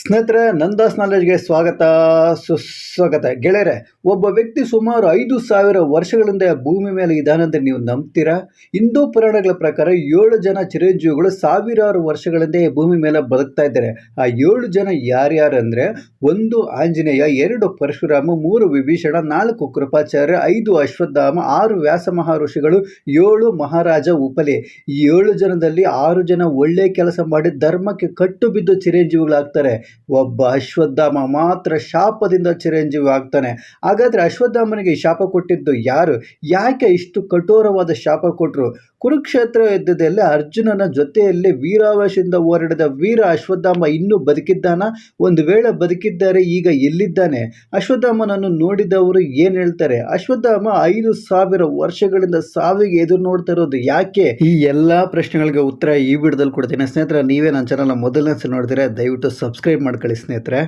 ಸ್ನೇಹಿತರೆ, ನಂದಾಸ್ ನಾಲೆಜ್ಗೆ ಸ್ವಾಗತ, ಸುಸ್ವಾಗತ. ಗೆಳೆಯರೆ, ಒಬ್ಬ ವ್ಯಕ್ತಿ ಸುಮಾರು ಐದು ಸಾವಿರ ವರ್ಷಗಳಿಂದ ಭೂಮಿ ಮೇಲೆ ಇದ್ದಾನಂತ ನೀವು ನಂಬ್ತೀರಾ? ಹಿಂದೂ ಪುರಾಣಗಳ ಪ್ರಕಾರ ಏಳು ಜನ ಚಿರಂಜೀವಿಗಳು ಸಾವಿರಾರು ವರ್ಷಗಳಿಂದ ಭೂಮಿ ಮೇಲೆ ಬದುಕ್ತಾ ಇದ್ದಾರೆ. ಆ ಏಳು ಜನ ಯಾರ್ಯಾರು ಅಂದರೆ, ಒಂದು ಆಂಜನೇಯ, ಎರಡು ಪರಶುರಾಮ, ಮೂರು ವಿಭೀಷಣ, ನಾಲ್ಕು ಕೃಪಾಚಾರ್ಯ, ಐದು ಅಶ್ವತ್ಥಾಮ, ಆರು ವ್ಯಾಸ ಮಹರ್ಷಿಗಳು, ಏಳು ಮಹಾರಾಜ ಉಪಲೆ. ಈ ಏಳು ಜನದಲ್ಲಿ ಆರು ಜನ ಒಳ್ಳೆ ಕೆಲಸ ಮಾಡಿ ಧರ್ಮಕ್ಕೆ ಕಟ್ಟು ಬಿದ್ದು ಚಿರಂಜೀವಿಗಳಾಗ್ತಾರೆ. ಒಬ್ಬ ಅಶ್ವತ್ಥಾಮ ಮಾತ್ರ ಶಾಪದಿಂದ ಚಿರಂಜೀವಿ ಆಗ್ತಾನೆ. ಹಾಗಾದ್ರೆ ಅಶ್ವತ್ಥಾಮನಿಗೆ ಶಾಪ ಕೊಟ್ಟಿದ್ದು ಯಾರು? ಯಾಕೆ ಇಷ್ಟು ಕಠೋರವಾದ ಶಾಪ ಕೊಟ್ಟರು ಕುರುಕ್ಷೇತ್ರ ಯುದ್ಧದಲ್ಲಿ ಅರ್ಜುನನ ಜೊತೆಯಲ್ಲಿ ವೀರಾವೇಶದಿಂದ ಹೋರಾಡಿದ ವೀರ ಅಶ್ವತ್ಥಾಮ ಇನ್ನೂ ಬದುಕಿದ್ದಾನ? ಒಂದು ವೇಳೆ ಬದುಕಿದ್ದಾರೆ, ಈಗ ಎಲ್ಲಿದ್ದಾನೆ? ಅಶ್ವತ್ಥಾಮನನ್ನು ನೋಡಿದವರು ಏನು ಹೇಳ್ತಾರೆ? ಅಶ್ವತ್ಥಾಮ ಐದು ಸಾವಿರ ವರ್ಷಗಳಿಂದ ಸಾವಿಗೆ ಎದುರು ನೋಡ್ತಾ ಇರೋದು ಯಾಕೆ? ಈ ಎಲ್ಲ ಪ್ರಶ್ನೆಗಳಿಗೆ ಉತ್ತರ ಈ ವಿಡಿಯೋದಲ್ಲಿ ಕೊಡ್ತೀನಿ. ಸ್ನೇಹಿತರೆ, ನೀವೇ ನನ್ನ ಚಾನಲ್ನ ಮೊದಲನೇ ಸಲ ನೋಡಿದ್ರೆ ದಯವಿಟ್ಟು ಸಬ್ಸ್ಕ್ರೈಬ್ ಮಾಡ್ಕೊಳ್ಳಿ ಸ್ನೇಹಿತರೆ.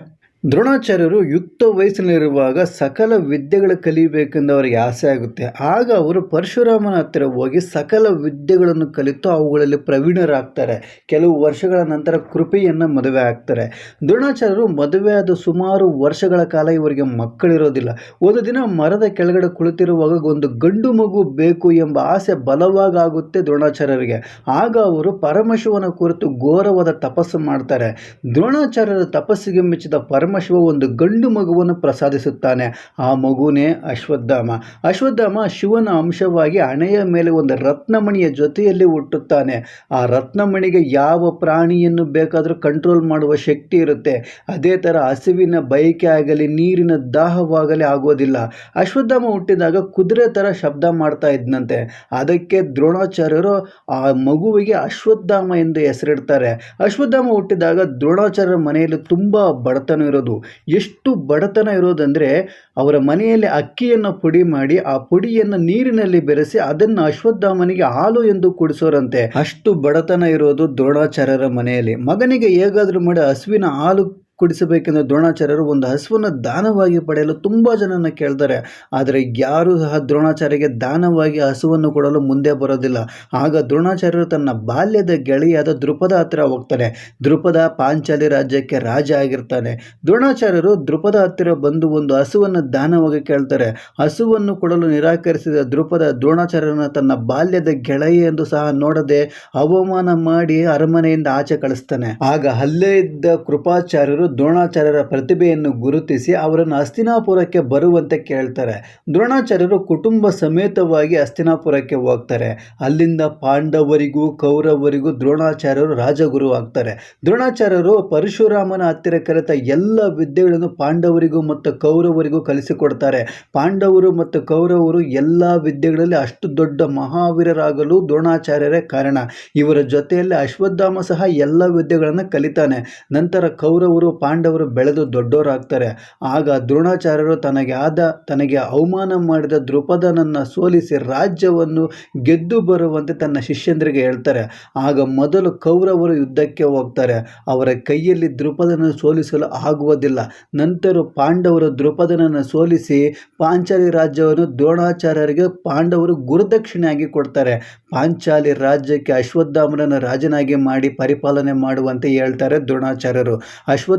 ದ್ರೋಣಾಚಾರ್ಯರು ಯುಕ್ತ ವಯಸ್ಸಿನಲ್ಲಿರುವಾಗ ಸಕಲ ವಿದ್ಯೆಗಳು ಕಲಿಯಬೇಕೆಂದು ಅವರಿಗೆ ಆಸೆ ಆಗುತ್ತೆ. ಆಗ ಅವರು ಪರಶುರಾಮನ ಹತ್ತಿರ ಹೋಗಿ ಸಕಲ ವಿದ್ಯೆಗಳನ್ನು ಕಲಿತು ಅವುಗಳಲ್ಲಿ ಪ್ರವೀಣರಾಗ್ತಾರೆ. ಕೆಲವು ವರ್ಷಗಳ ನಂತರ ಕೃಪೆಯನ್ನು ಮದುವೆ ಆಗ್ತಾರೆ. ದ್ರೋಣಾಚಾರ್ಯರು ಮದುವೆಯಾದ ಸುಮಾರು ವರ್ಷಗಳ ಕಾಲ ಇವರಿಗೆ ಮಕ್ಕಳಿರೋದಿಲ್ಲ. ಒಂದು ದಿನ ಮರದ ಕೆಳಗಡೆ ಕುಳಿತಿರುವಾಗ ಒಂದು ಗಂಡು ಮಗು ಬೇಕು ಎಂಬ ಆಸೆ ಬಲವಾಗುತ್ತೆ ದ್ರೋಣಾಚಾರ್ಯರಿಗೆ. ಆಗ ಅವರು ಪರಮಶಿವನ ಕುರಿತು ಘೋರವಾದ ತಪಸ್ಸು ಮಾಡ್ತಾರೆ. ದ್ರೋಣಾಚಾರ್ಯರ ತಪಸ್ಸಿಗೆ ಮೆಚ್ಚಿದ ಪರಮಶಿವ ಒಂದು ಗಂಡು ಮಗುವನ್ನು ಪ್ರಸಾದಿಸುತ್ತಾನೆ. ಆ ಮಗುನೇ ಅಶ್ವತ್ಥಾಮ. ಅಶ್ವತ್ಥಾಮ ಶಿವನ ಅಂಶವಾಗಿ ಹಣೆಯ ಮೇಲೆ ಒಂದು ರತ್ನಮಣಿಯ ಜೊತೆಯಲ್ಲಿ ಹುಟ್ಟುತ್ತಾನೆ. ಆ ರತ್ನಮಣಿಗೆ ಯಾವ ಪ್ರಾಣಿಯನ್ನು ಬೇಕಾದರೂ ಕಂಟ್ರೋಲ್ ಮಾಡುವ ಶಕ್ತಿ ಇರುತ್ತೆ. ಅದೇ ಥರ ಹಸಿವಿನ ಬಯಕೆ ಆಗಲಿ, ನೀರಿನ ದಾಹವಾಗಲಿ ಆಗೋದಿಲ್ಲ. ಅಶ್ವತ್ಥಾಮ ಹುಟ್ಟಿದಾಗ ಕುದುರೆ ಥರ ಶಬ್ದ ಮಾಡ್ತಾ ಇದ್ದಂತೆ ಅದಕ್ಕೆ ದ್ರೋಣಾಚಾರ್ಯರು ಆ ಮಗುವಿಗೆ ಅಶ್ವತ್ಥಾಮ ಎಂದು ಹೆಸರಿಡ್ತಾರೆ. ಅಶ್ವತ್ಥಾಮ ಹುಟ್ಟಿದಾಗ ದ್ರೋಣಾಚಾರ್ಯರ ಮನೆಯಲ್ಲಿ ತುಂಬ ಬಡತನ ಇರೋದು. ಎಷ್ಟು ಬಡತನ ಇರೋದಂದರೆ ಅವರ ಮನೆಯಲ್ಲಿ ಅಕ್ಕಿಯನ್ನು ಪುಡಿ ಮಾಡಿ ಆ ಪುಡಿಯನ್ನು ನೀರಿನಲ್ಲಿ ಬೆರೆಸಿ ಅದನ್ನು ಅಶ್ವತ್ಥಾಮನಿಗೆ ಹಾಲು ಎಂದು ಕುಡಿಸೋರಂತೆ. ಅಷ್ಟು ಬಡತನ ಇರೋದು ದ್ರೋಣಾಚಾರ್ಯರ ಮನೆಯಲ್ಲಿ. ಮಗನಿಗೆ ಹೇಗಾದರೂ ಮಾಡಿ ಹಸುವಿನ ಹಾಲು ಕುಡಿಸಬೇಕೆಂದು ದ್ರೋಣಾಚಾರ್ಯರು ಒಂದು ಹಸುವನ್ನು ದಾನವಾಗಿ ಪಡೆಯಲು ತುಂಬ ಜನನ ಕೇಳ್ತಾರೆ. ಆದರೆ ಯಾರೂ ಸಹ ದ್ರೋಣಾಚಾರ್ಯಗೆ ದಾನವಾಗಿ ಹಸುವನ್ನು ಕೊಡಲು ಮುಂದೆ ಬರೋದಿಲ್ಲ. ಆಗ ದ್ರೋಣಾಚಾರ್ಯರು ತನ್ನ ಬಾಲ್ಯದ ಗೆಳೆಯಾದ ದೃಪದ ಹತ್ತಿರ ಹೋಗ್ತಾನೆ ದೃಪದ ಪಾಂಚಾಲಿ ರಾಜ್ಯಕ್ಕೆ ರಾಜ ಆಗಿರ್ತಾನೆ. ದ್ರೋಣಾಚಾರ್ಯರು ದೃಪದ ಹತ್ತಿರ ಬಂದು ಒಂದು ಹಸುವನ್ನು ದಾನವಾಗಿ ಕೇಳ್ತಾರೆ. ಹಸುವನ್ನು ಕೊಡಲು ನಿರಾಕರಿಸಿದ ದೃಪದ ದ್ರೋಣಾಚಾರ್ಯರನ್ನು ತನ್ನ ಬಾಲ್ಯದ ಗೆಳೆಯ ಎಂದು ಸಹ ನೋಡದೆ ಅವಮಾನ ಮಾಡಿ ಅರಮನೆಯಿಂದ ಆಚೆ ಕಳಿಸ್ತಾನೆ. ಆಗ ಅಲ್ಲೇ ಇದ್ದ ಕೃಪಾಚಾರ್ಯರು ದ್ರೋಣಾಚಾರ್ಯರ ಪ್ರತಿಭೆಯನ್ನು ಗುರುತಿಸಿ ಅವರನ್ನು ಹಸ್ತಿನಾಪುರಕ್ಕೆ ಬರುವಂತೆ ಕೇಳ್ತಾರೆ. ದ್ರೋಣಾಚಾರ್ಯರು ಕುಟುಂಬ ಸಮೇತವಾಗಿ ಹಸ್ತಿನಾಪುರಕ್ಕೆ ಹೋಗ್ತಾರೆ. ಅಲ್ಲಿಂದ ಪಾಂಡವರಿಗೂ ಕೌರವರಿಗೂ ದ್ರೋಣಾಚಾರ್ಯರು ರಾಜಗುರು ಆಗ್ತಾರೆ. ದ್ರೋಣಾಚಾರ್ಯರು ಪರಶುರಾಮನ ಹತ್ತಿರ ಕರೆತ ಎಲ್ಲ ವಿದ್ಯೆಗಳನ್ನು ಪಾಂಡವರಿಗೂ ಮತ್ತು ಕೌರವರಿಗೂ ಕಲಿಸಿಕೊಡ್ತಾರೆ. ಪಾಂಡವರು ಮತ್ತು ಕೌರವರು ಎಲ್ಲ ವಿದ್ಯೆಗಳಲ್ಲಿ ಅಷ್ಟು ದೊಡ್ಡ ಮಹಾವೀರರಾಗಲು ದ್ರೋಣಾಚಾರ್ಯರೇ ಕಾರಣ. ಇವರ ಜೊತೆಯಲ್ಲಿ ಅಶ್ವತ್ಥಾಮ ಸಹ ಎಲ್ಲ ವಿದ್ಯೆಗಳನ್ನು ಕಲಿತಾನೆ. ನಂತರ ಕೌರವರು ಪಾಂಡವರು ಬೆಳೆದು ದೊಡ್ಡವರಾಗ್ತಾರೆ ಆಗ ದ್ರೋಣಾಚಾರ್ಯರು ತನಗೆ ಆದ, ತನಗೆ ಅವಮಾನ ಮಾಡಿದ ದೃಪದನನ್ನು ಸೋಲಿಸಿ ರಾಜ್ಯವನ್ನು ಗೆದ್ದು ಬರುವಂತೆ ತನ್ನ ಶಿಷ್ಯಂದ್ರಿಗೆ ಹೇಳ್ತಾರೆ. ಆಗ ಮೊದಲು ಕೌರವರು ಯುದ್ಧಕ್ಕೆ ಹೋಗ್ತಾರೆ. ಅವರ ಕೈಯಲ್ಲಿ ದೃಪದನ ಸೋಲಿಸಲು ಆಗುವುದಿಲ್ಲ. ನಂತರ ಪಾಂಡವರು ದೃಪದನನ್ನು ಸೋಲಿಸಿ ಪಾಂಚಾಲಿ ರಾಜ್ಯವನ್ನು ದ್ರೋಣಾಚಾರ್ಯರಿಗೆ ಪಾಂಡವರು ಗುರುದಕ್ಷಿಣೆಯಾಗಿ ಕೊಡ್ತಾರೆ. ಪಾಂಚಾಲಿ ರಾಜ್ಯಕ್ಕೆ ಅಶ್ವತ್ಥಾಮನನ್ನು ರಾಜನಾಗಿ ಮಾಡಿ ಪರಿಪಾಲನೆ ಮಾಡುವಂತೆ ಹೇಳ್ತಾರೆ ದ್ರೋಣಾಚಾರ್ಯರು.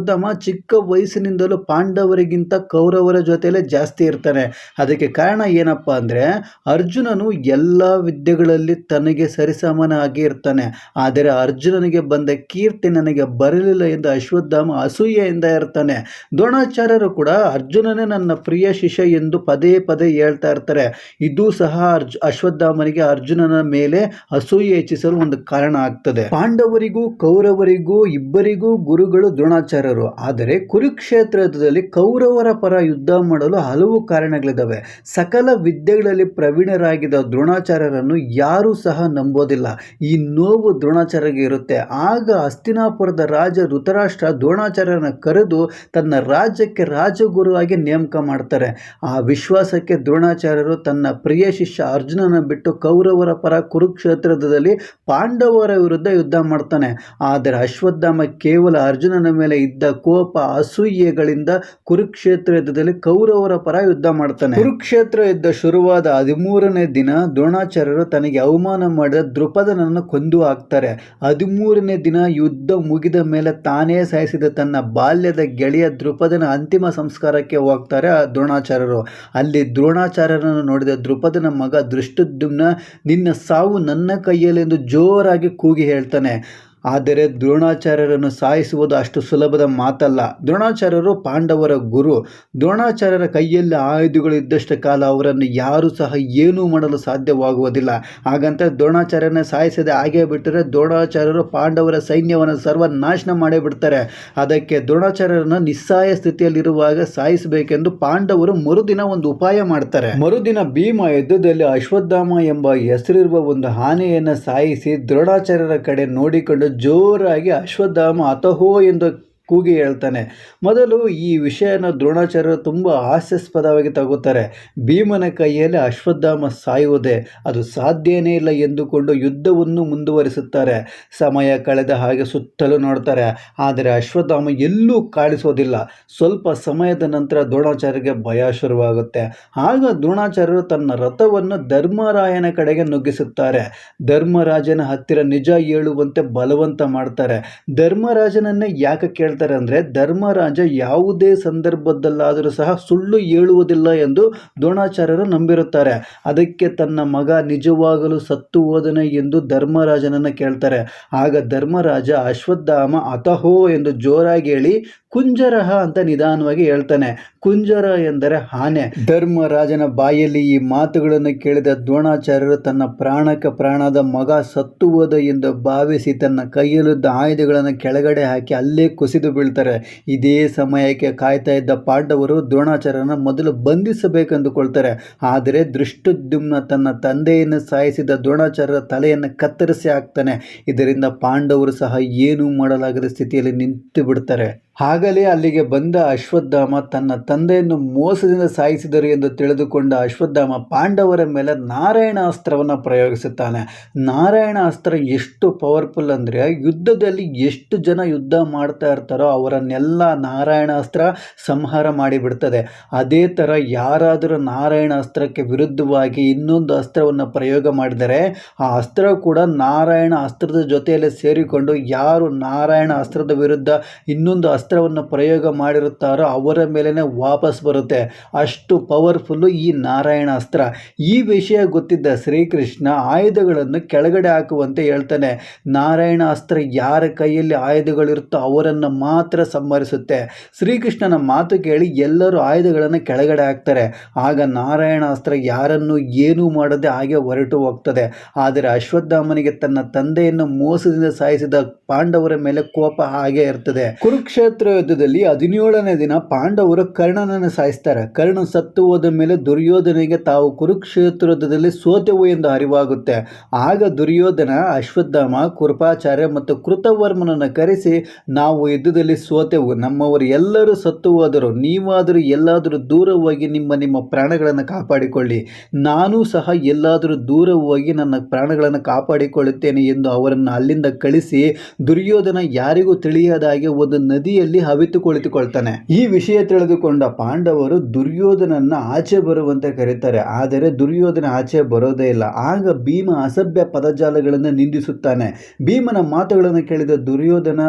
ಅಶ್ವತ್ಥಾಮ ಚಿಕ್ಕ ವಯಸ್ಸಿನಿಂದಲೂ ಪಾಂಡವರಿಗಿಂತ ಕೌರವರ ಜೊತೆಲೇ ಜಾಸ್ತಿ ಇರ್ತಾನೆ. ಅದಕ್ಕೆ ಕಾರಣ ಏನಪ್ಪ ಅಂದರೆ ಅರ್ಜುನನು ಎಲ್ಲ ವಿದ್ಯೆಗಳಲ್ಲಿ ತನಗೆ ಸರಿಸಮನಾಗಿ ಇರ್ತಾನೆ. ಆದರೆ ಅರ್ಜುನನಿಗೆ ಬಂದ ಕೀರ್ತಿ ನನಗೆ ಬರಲಿಲ್ಲ ಎಂದು ಅಶ್ವತ್ಥಾಮ ಅಸೂಯೆಯಿಂದ ಇರ್ತಾನೆ. ದ್ರೋಣಾಚಾರ್ಯರು ಕೂಡ ಅರ್ಜುನನೇ ನನ್ನ ಪ್ರಿಯ ಶಿಷ್ಯ ಎಂದು ಪದೇ ಪದೇ ಹೇಳ್ತಾ ಇರ್ತಾರೆ. ಇದು ಸಹ ಅರ್ಜು, ಅಶ್ವತ್ಥಾಮನಿಗೆ ಅರ್ಜುನನ ಮೇಲೆ ಅಸೂಯೆ ಹೆಚ್ಚಿಸಲು ಒಂದು ಕಾರಣ ಆಗ್ತದೆ. ಪಾಂಡವರಿಗೂ ಕೌರವರಿಗೂ ಇಬ್ಬರಿಗೂ ಗುರುಗಳು ದ್ರೋಣಾಚಾರ್ಯರು. ಆದರೆ ಕುರುಕ್ಷೇತ್ರದಲ್ಲಿ ಕೌರವರ ಪರ ಯುದ್ಧ ಮಾಡಲು ಹಲವು ಕಾರಣಗಳಿದ್ದಾವೆ. ಸಕಲ ವಿದ್ಯೆಗಳಲ್ಲಿ ಪ್ರವೀಣರಾಗಿದ್ದ ದ್ರೋಣಾಚಾರ್ಯರನ್ನು ಯಾರೂ ಸಹ ನಂಬೋದಿಲ್ಲ. ಈ ನೋವು ದ್ರೋಣಾಚಾರ್ಯರಿಗೆ ಇರುತ್ತೆ. ಆಗ ಅಸ್ತಿನಾಪುರದ ರಾಜ ಋತರಾಷ್ಟ್ರ ದ್ರೋಣಾಚಾರ್ಯರನ್ನು ಕರೆದು ತನ್ನ ರಾಜ್ಯಕ್ಕೆ ರಾಜಗುರುವಾಗಿ ನೇಮಕ ಮಾಡ್ತಾರೆ. ಆ ವಿಶ್ವಾಸಕ್ಕೆ ದ್ರೋಣಾಚಾರ್ಯರು ತನ್ನ ಪ್ರಿಯ ಶಿಷ್ಯ ಅರ್ಜುನನ ಬಿಟ್ಟು ಕೌರವರ ಪರ ಕುರುಕ್ಷೇತ್ರದಲ್ಲಿ ಪಾಂಡವರ ವಿರುದ್ಧ ಯುದ್ಧ ಮಾಡ್ತಾನೆ. ಆದರೆ ಅಶ್ವತ್ಥಾಮ ಕೇವಲ ಅರ್ಜುನನ ಮೇಲೆ ಇದ್ದ ಕೋಪ, ಅಸೂಯೆಗಳಿಂದ ಕುರುಕ್ಷೇತ್ರ ಯುದ್ಧದಲ್ಲಿ ಕೌರವರ ಪರ ಯುದ್ಧ ಮಾಡ್ತಾನೆ. ಕುರುಕ್ಷೇತ್ರ ಯುದ್ಧ ಶುರುವಾದ ಹದಿಮೂರನೇ ದಿನ ದ್ರೋಣಾಚಾರ್ಯರು ತನಗೆ ಅವಮಾನ ಮಾಡಿದ ದೃಪದನನ್ನು ಕೊಂದು ಹಾಕ್ತಾರೆ. ಹದಿಮೂರನೇ ದಿನ ಯುದ್ಧ ಮುಗಿದ ಮೇಲೆ ತಾನೇ ಸಾಯಿಸಿದ ತನ್ನ ಬಾಲ್ಯದ ಗೆಳೆಯ ದೃಪದನ ಅಂತಿಮ ಸಂಸ್ಕಾರಕ್ಕೆ ಹೋಗ್ತಾರೆ ದ್ರೋಣಾಚಾರ್ಯರು. ಅಲ್ಲಿ ದ್ರೋಣಾಚಾರ್ಯರನ್ನು ನೋಡಿದ ದೃಪದನ ಮಗ ದೃಷ್ಟದ್ಯುಮ್ನ, ನಿನ್ನ ಸಾವು ನನ್ನ ಕೈಯಲ್ಲಿ ಎಂದು ಜೋರಾಗಿ ಕೂಗಿ ಹೇಳ್ತಾನೆ. ಆದರೆ ದ್ರೋಣಾಚಾರ್ಯರನ್ನು ಸಾಯಿಸುವುದು ಅಷ್ಟು ಸುಲಭದ ಮಾತಲ್ಲ. ದ್ರೋಣಾಚಾರ್ಯರು ಪಾಂಡವರ ಗುರು. ದ್ರೋಣಾಚಾರ್ಯರ ಕೈಯಲ್ಲಿ ಆಯುಧಗಳು ಇದ್ದಷ್ಟು ಕಾಲ ಅವರನ್ನು ಯಾರೂ ಸಹ ಏನೂ ಮಾಡಲು ಸಾಧ್ಯವಾಗುವುದಿಲ್ಲ. ಹಾಗಂತ ದ್ರೋಣಾಚಾರ್ಯನ ಸಾಯಿಸದೆ ಹಾಗೆ ಬಿಟ್ಟರೆ ದ್ರೋಣಾಚಾರ್ಯರು ಪಾಂಡವರ ಸೈನ್ಯವನ್ನು ಸರ್ವನಾಶನ ಮಾಡೇ ಬಿಡ್ತಾರೆ ಅದಕ್ಕೆ ದ್ರೋಣಾಚಾರ್ಯರನ್ನು ನಿಸ್ಸಾಯ ಸ್ಥಿತಿಯಲ್ಲಿರುವಾಗ ಸಾಯಿಸಬೇಕೆಂದು ಪಾಂಡವರು ಮರುದಿನ ಒಂದು ಉಪಾಯ ಮಾಡ್ತಾರೆ. ಮರುದಿನ ಭೀಮ ಯುದ್ಧದಲ್ಲಿ ಅಶ್ವತ್ಥಾಮ ಎಂಬ ಹೆಸರಿರುವ ಒಂದು ಆನೆಯನ್ನು ಸಾಯಿಸಿ ದ್ರೋಣಾಚಾರ್ಯರ ಕಡೆ ನೋಡಿಕೊಂಡು ಜೋರಾಗಿ ಅಶ್ವತ್ಥಾಮ ಅತಹೋ ಎಂದು ಕೂಗಿ ಹೇಳ್ತಾನೆ. ಮೊದಲು ಈ ವಿಷಯನ ದ್ರೋಣಾಚಾರ್ಯರು ತುಂಬ ಹಾಸ್ಯಾಸ್ಪದವಾಗಿ ತಗೋತಾರೆ. ಭೀಮನ ಕೈಯಲ್ಲಿ ಅಶ್ವತ್ಥಾಮ ಸಾಯುವುದೇ, ಅದು ಸಾಧ್ಯನೇ ಇಲ್ಲ ಎಂದುಕೊಂಡು ಯುದ್ಧವನ್ನು ಮುಂದುವರಿಸುತ್ತಾರೆ. ಸಮಯ ಕಳೆದ ಹಾಗೆ ಸುತ್ತಲೂ ನೋಡ್ತಾರೆ. ಆದರೆ ಅಶ್ವತ್ಥಾಮ ಎಲ್ಲೂ ಕಾಣಿಸೋದಿಲ್ಲ. ಸ್ವಲ್ಪ ಸಮಯದ ನಂತರ ದ್ರೋಣಾಚಾರ್ಯರಿಗೆ ಭಯ ಶುರುವಾಗುತ್ತೆ. ಆಗ ದ್ರೋಣಾಚಾರ್ಯರು ತನ್ನ ರಥವನ್ನು ಧರ್ಮರಾಯನ ಕಡೆಗೆ ನುಗ್ಗಿಸುತ್ತಾರೆ. ಧರ್ಮರಾಜನ ಹತ್ತಿರ ನಿಜ ಹೇಳುವಂತೆ ಬಲವಂತ ಮಾಡ್ತಾರೆ. ಧರ್ಮರಾಜನನ್ನೇ ಯಾಕೆ ಕೇಳ್ತಾರೆ? ಅಂದರೆ ಧರ್ಮರಾಜ ಯಾವುದೇ ಸಂದರ್ಭದಲ್ಲಾದರೂ ಸಹ ಸುಳ್ಳು ಹೇಳುವುದಿಲ್ಲ ಎಂದು ದ್ರೋಣಾಚಾರ್ಯರು ನಂಬಿರುತ್ತಾರೆ. ಅದಕ್ಕೆ ತನ್ನ ಮಗ ನಿಜವಾಗಲು ಸತ್ತು ಹೋದನೆ ಎಂದು ಧರ್ಮರಾಜನನ್ನು ಕೇಳ್ತಾರೆ. ಆಗ ಧರ್ಮರಾಜ ಅಶ್ವತ್ಥಾಮ ಅತಹೋ ಎಂದು ಜೋರಾಗಿ ಹೇಳಿ ಕುಂಜರಹ ಅಂತ ನಿಧಾನವಾಗಿ ಹೇಳ್ತಾನೆ. ಕುಂಜರ ಎಂದರೆ ಆನೆ. ಧರ್ಮರಾಜನ ಬಾಯಲ್ಲಿ ಈ ಮಾತುಗಳನ್ನು ಕೇಳಿದ ದ್ರೋಣಾಚಾರ್ಯರು ತನ್ನ ಪ್ರಾಣಕ ಪ್ರಾಣದ ಮಗ ಸತ್ತು ಎಂದು ಭಾವಿಸಿ ತನ್ನ ಕೈಯಲ್ಲಿದ್ದ ಆಯುಧಗಳನ್ನು ಕೆಳಗಡೆ ಹಾಕಿ ಅಲ್ಲೇ ಕುಸಿದು ಬೀಳ್ತಾರೆ. ಇದೇ ಸಮಯಕ್ಕೆ ಕಾಯ್ತಾ ಇದ್ದ ಪಾಂಡವರು ದ್ರೋಣಾಚಾರ್ಯನ ಮೊದಲು ಬಂಧಿಸಬೇಕೆಂದುಕೊಳ್ತಾರೆ. ಆದರೆ ದೃಷ್ಟುದ್ಯುಮ್ನ ತನ್ನ ತಂದೆಯನ್ನು ಸಾಯಿಸಿದ ದ್ರೋಣಾಚಾರ್ಯರ ತಲೆಯನ್ನು ಕತ್ತರಿಸಿ ಹಾಕ್ತಾನೆ. ಇದರಿಂದ ಪಾಂಡವರು ಸಹ ಏನೂ ಮಾಡಲಾಗದ ಸ್ಥಿತಿಯಲ್ಲಿ ನಿಂತು ಬಿಡ್ತಾರೆ ಆಗಲೇ ಅಲ್ಲಿಗೆ ಬಂದ ಅಶ್ವತ್ಥಾಮ ತನ್ನ ತಂದೆಯನ್ನು ಮೋಸದಿಂದ ಸಾಯಿಸಿದರು ಎಂದು ತಿಳಿದುಕೊಂಡ ಅಶ್ವತ್ಥಾಮ ಪಾಂಡವರ ಮೇಲೆ ನಾರಾಯಣ ಅಸ್ತ್ರವನ್ನು ಪ್ರಯೋಗಿಸುತ್ತಾನೆ. ನಾರಾಯಣ ಅಸ್ತ್ರ ಎಷ್ಟು ಪವರ್ಫುಲ್ ಅಂದರೆ ಯುದ್ಧದಲ್ಲಿ ಎಷ್ಟು ಜನ ಯುದ್ಧ ಮಾಡ್ತಾ ಇರ್ತಾರೋ ಅವರನ್ನೆಲ್ಲ ನಾರಾಯಣ ಅಸ್ತ್ರ ಸಂಹಾರ ಮಾಡಿಬಿಡ್ತದೆ. ಅದೇ ಥರ ಯಾರಾದರೂ ನಾರಾಯಣ ಅಸ್ತ್ರಕ್ಕೆ ವಿರುದ್ಧವಾಗಿ ಇನ್ನೊಂದು ಅಸ್ತ್ರವನ್ನು ಪ್ರಯೋಗ ಮಾಡಿದರೆ ಆ ಅಸ್ತ್ರ ಕೂಡ ನಾರಾಯಣ ಅಸ್ತ್ರದ ಜೊತೆಯಲ್ಲೇ ಸೇರಿಕೊಂಡು ಯಾರು ನಾರಾಯಣ ಅಸ್ತ್ರದ ವಿರುದ್ಧ ಇನ್ನೊಂದು ಅಸ್ತ್ರವನ್ನು ಪ್ರಯೋಗ ಮಾಡಿರುತ್ತಾರೋ ಅವರ ಮೇಲೇ ವಾಪಸ್ ಬರುತ್ತೆ. ಅಷ್ಟು ಪವರ್ಫುಲ್ಲು ಈ ನಾರಾಯಣ ಅಸ್ತ್ರ. ಈ ವಿಷಯ ಗೊತ್ತಿದ್ದ ಶ್ರೀಕೃಷ್ಣ ಆಯುಧಗಳನ್ನು ಕೆಳಗಡೆ ಹಾಕುವಂತೆ ಹೇಳ್ತಾನೆ. ನಾರಾಯಣ ಅಸ್ತ್ರ ಯಾರ ಕೈಯಲ್ಲಿ ಆಯುಧಗಳಿರುತ್ತೋ ಅವರನ್ನು ಮಾತ್ರ ಸಂಹರಿಸುತ್ತೆ. ಶ್ರೀಕೃಷ್ಣನ ಮಾತು ಕೇಳಿ ಎಲ್ಲರೂ ಆಯುಧಗಳನ್ನು ಕೆಳಗಡೆ ಹಾಕ್ತಾರೆ. ಆಗ ನಾರಾಯಣ ಅಸ್ತ್ರ ಯಾರನ್ನು ಏನೂ ಮಾಡದೆ ಹಾಗೆ ಹೊರಟು ಹೋಗ್ತದೆ. ಆದರೆ ಅಶ್ವತ್ಥಾಮನಿಗೆ ತನ್ನ ತಂದೆಯನ್ನು ಮೋಸದಿಂದ ಸಾಯಿಸಿದ ಪಾಂಡವರ ಮೇಲೆ ಕೋಪ ಹಾಗೆ ಇರ್ತದೆ. ಕುರುಕ್ಷೇತ್ರ ಯುದ್ಧದಲ್ಲಿ ಹದಿನೇಳನೇ ದಿನ ಪಾಂಡವರು ಕರ್ಣನನ್ನು ಸಾಯಿಸ್ತಾರೆ. ಕರ್ಣ ಸತ್ತು ಹೋದ ಮೇಲೆ ದುರ್ಯೋಧನಿಗೆ ತಾವು ಕುರುಕ್ಷೇತ್ರ ಯುದ್ಧದಲ್ಲಿ ಸೋತೆವು ಎಂದು ಅರಿವಾಗುತ್ತೆ. ಆಗ ದುರ್ಯೋಧನ ಅಶ್ವತ್ಥಾಮ, ಕೃಪಾಚಾರ್ಯ ಮತ್ತು ಕೃತವರ್ಮನನ್ನು ಕರೆಸಿ, ನಾವು ಯುದ್ಧದಲ್ಲಿ ಸೋತೆವು. ನಮ್ಮವರು ಎಲ್ಲರೂ ಸತ್ತು ಹೋದರು ನೀವಾದರೂ ಎಲ್ಲಾದರೂ ದೂರವಾಗಿ ನಿಮ್ಮ ನಿಮ್ಮ ಪ್ರಾಣಗಳನ್ನು ಕಾಪಾಡಿಕೊಳ್ಳಿ. ನಾನೂ ಸಹ ಎಲ್ಲಾದರೂ ದೂರ ಹೋಗಿ ನನ್ನ ಪ್ರಾಣಗಳನ್ನು ಕಾಪಾಡಿಕೊಳ್ಳುತ್ತೇನೆ ಎಂದು ಅವರನ್ನು ಅಲ್ಲಿಂದ ಕಳಿಸಿ, ದುರ್ಯೋಧನ ಯಾರಿಗೂ ತಿಳಿಯದ ಹಾಗೆ ಒಂದು ನದಿಯಲ್ಲಿ ಹವಿತು ಕುಳಿತುಕೊಳ್ತಾನೆ ಈ ವಿಷಯ ತಿಳಿದುಕೊಂಡ ಪಾಂಡವರು ದುರ್ಯೋಧನನ್ನ ಆಚೆ ಬರುವಂತೆ ಕರೀತಾರೆ. ಆದರೆ ದುರ್ಯೋಧನ ಆಚೆ ಬರೋದೇ ಇಲ್ಲ. ಆಗ ಭೀಮ ಅಸಭ್ಯ ಪದಜಾಲಗಳನ್ನು ನಿಂದಿಸುತ್ತಾನೆ. ಭೀಮನ ಮಾತುಗಳನ್ನು ಕೇಳಿದ ದುರ್ಯೋಧನ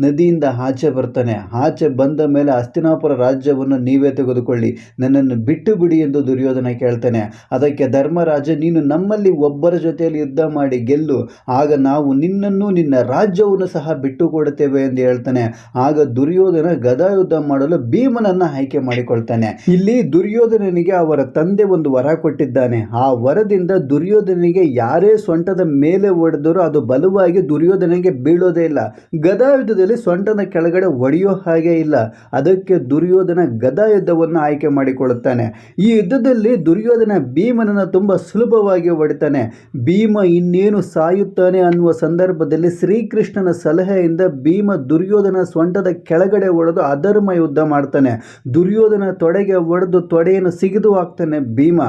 ನದಿಯಿಂದ ಆಚೆ ಬರ್ತಾನೆ. ಆಚೆ ಬಂದ ಮೇಲೆ ಅಸ್ತಿನಾಪುರ ರಾಜ್ಯವನ್ನು ನೀವೇ ತೆಗೆದುಕೊಳ್ಳಿ. ನನ್ನನ್ನು ಬಿಟ್ಟು ಬಿಡಿ ಎಂದು ದುರ್ಯೋಧನ ಕೇಳ್ತಾನೆ. ಅದಕ್ಕೆ ಧರ್ಮರಾಜ, ನೀನು ನಮ್ಮಲ್ಲಿ ಒಬ್ಬರ ಜೊತೆಯಲ್ಲಿ ಯುದ್ಧ ಮಾಡಿ ಗೆಲ್ಲು. ಆಗ ನಾವು ನಿನ್ನನ್ನು ನಿನ್ನ ರಾಜ್ಯವನ್ನು ಸಹ ಬಿಟ್ಟು ಕೊಡುತ್ತೇವೆ ಎಂದು ಹೇಳ್ತಾನೆ. ಆಗ ದುರ್ಯೋಧನ ಗದಾ ಯುದ್ಧ ಮಾಡಲು ಭೀಮನನ್ನ ಆಯ್ಕೆ ಮಾಡಿಕೊಳ್ತಾನೆ. ಇಲ್ಲಿ ದುರ್ಯೋಧನನಿಗೆ ಅವರ ತಂದೆ ಒಂದು ವರ ಕೊಟ್ಟಿದ್ದಾನೆ. ಆ ವರದಿಂದ ದುರ್ಯೋಧನಿಗೆ ಯಾರೇ ಸೊಂಟದ ಮೇಲೆ ಹೊಡೆದರೂ ಅದು ಬಲವಾಗಿ ದುರ್ಯೋಧನಿಗೆ ಬೀಳೋದೇ ಇಲ್ಲ. ಗದಾ ಯುದ್ಧದಲ್ಲಿ ಸೊಂಟದ ಕೆಳಗಡೆ ಒಡೆಯೋ ಹಾಗೆ ಇಲ್ಲ. ಅದಕ್ಕೆ ದುರ್ಯೋಧನ ಗದಾ ಯುದ್ಧವನ್ನು ಆಯ್ಕೆ ಮಾಡಿಕೊಳ್ಳುತ್ತಾನೆ. ಈ ಯುದ್ಧದಲ್ಲಿ ದುರ್ಯೋಧನ ಭೀಮನನ್ನು ತುಂಬ ಸುಲಭವಾಗಿ ಹೊಡಿತಾನೆ. ಭೀಮ ಇನ್ನೇನು ಸಾಯುತ್ತಾನೆ ಅನ್ನುವ ಸಂದರ್ಭದಲ್ಲಿ ಶ್ರೀಕೃಷ್ಣನ ಸಲಹೆಯಿಂದ ಭೀಮ ದುರ್ಯೋಧನ ಸೊಂಟದ ಕೆಳಗಡೆ ಒಡೆದು ಅಧರ್ಮ ಯುದ್ಧ ಮಾಡ್ತಾನೆ. ದುರ್ಯೋಧನ ತೊಡೆಗೆ ಒಡೆದು ತೊಡೆಯನ್ನು ಸಿಗಿದು ಹಾಕ್ತಾನೆ ಭೀಮ.